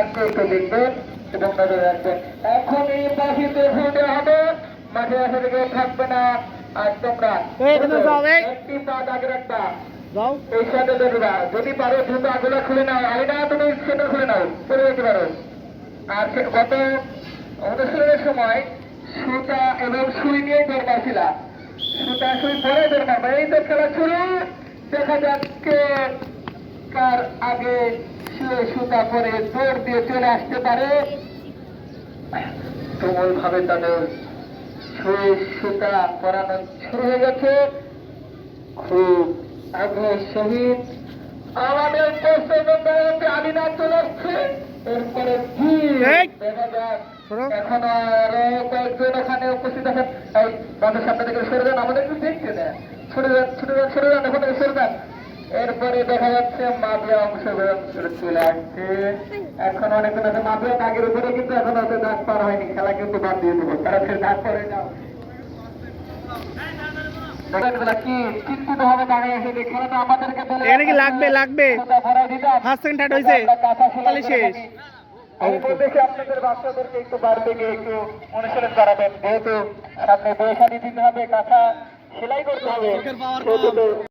একটু লিখবেন এবং নজর রাখবেন এখন এই পাখিতে ভুটে হবে মাঠে আসে থেকে থাকবে না আর তোমরা। একটি পা আগে রাখবা এই সাথে দেখবা যদি পারো দুটো আগুলা খুলে নাও। আলিনা তুমি সেটা খুলে নাও। করে দিতে পারো। আর গত অনুশীলনের সময় সুতা এবং সুই নিয়ে দরকার ছিল সুতা সুই পরে দরকার এই তো খেলা শুরু। দেখা যাচ্ছে কার আগে শুয়ে সুতা পরে দৌড় দিয়ে চলে আসতে পারে। তুমুল ভাবে তাদের শুয়ে সুতা পরানো শুরু হয়ে গেছে। খুব আগ্রহের সহিত আমাদের পশ্চিমবঙ্গে আলিনা চলে আসছে। এরপরে কি দেখা যাক। এখন আরও কয়েকজন ওখানে উপস্থিত আছেন। এই বন্ধুর সামনে থেকে সরে যান আমাদের একটু দেখতে দেন। সরে যান সরে যান সরে যান এখন সরে যান। এরপরে দেখা যাচ্ছে মাবিয়া অংশগ্রহণ চলে আসছে। এখন অনেকজন আছে মাবিয়া দাগের উপরে কিন্তু এখন হয়তো দাগ পার হয়নি খেলা কিন্তু বাদ দিয়ে দেবো। তারা ফের দাগ পরে যাও। লাগবে, লাগবে? ফার্স্ট সেকেন্ড থার্ড হয়েছে। তাহলে শেষ। আপনাদের বাচ্চাদেরকে একটু বাড়িতে গিয়ে একটু অনুশীলন করাবেন। যেহেতু সামনে দিতে হবে কাঁথা সেলাই করতে হবে।